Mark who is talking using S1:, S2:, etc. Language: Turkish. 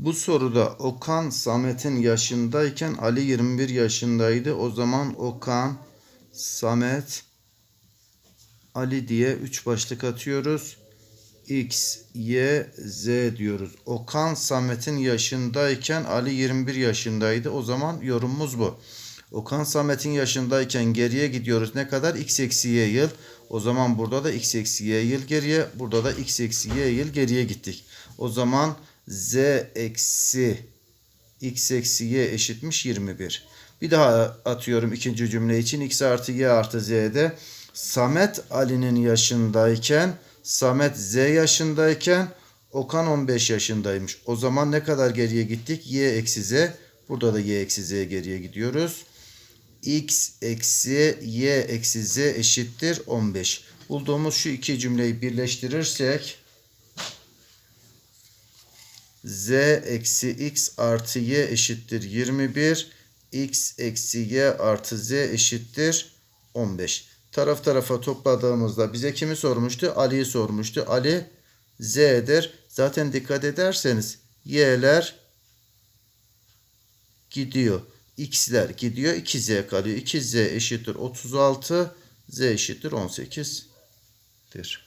S1: Bu soruda Okan Samet'in yaşındayken Ali 21 yaşındaydı. O zaman Okan, Samet, Ali diye 3 başlık atıyoruz. X, Y, Z diyoruz. Okan Samet'in yaşındayken Ali 21 yaşındaydı. O zaman yorumumuz bu. Okan Samet'in yaşındayken geriye gidiyoruz. Ne kadar? X eksi Y yıl. O zaman burada da X eksi Y yıl geriye. Burada da X eksi Y yıl geriye gittik. O zaman Z eksi X eksi Y eşitmiş 21. Bir daha atıyorum ikinci cümle için. X artı Y artı Z'de Samet Ali'nin yaşındayken Samet Z yaşındayken Okan 15 yaşındaymış. O zaman ne kadar geriye gittik? Y eksi Z. Burada da Y eksi Z geriye gidiyoruz. X eksi Y eksi Z eşittir 15. Bulduğumuz şu iki cümleyi birleştirirsek Z eksi X artı Y eşittir 21. X eksi Y artı Z eşittir 15. Taraf tarafa topladığımızda bize kimi sormuştu? Ali'yi sormuştu. Ali Z'dir. Zaten dikkat ederseniz Y'ler gidiyor. X'ler gidiyor. 2Z kalıyor. 2Z eşittir 36. Z eşittir 18'dir.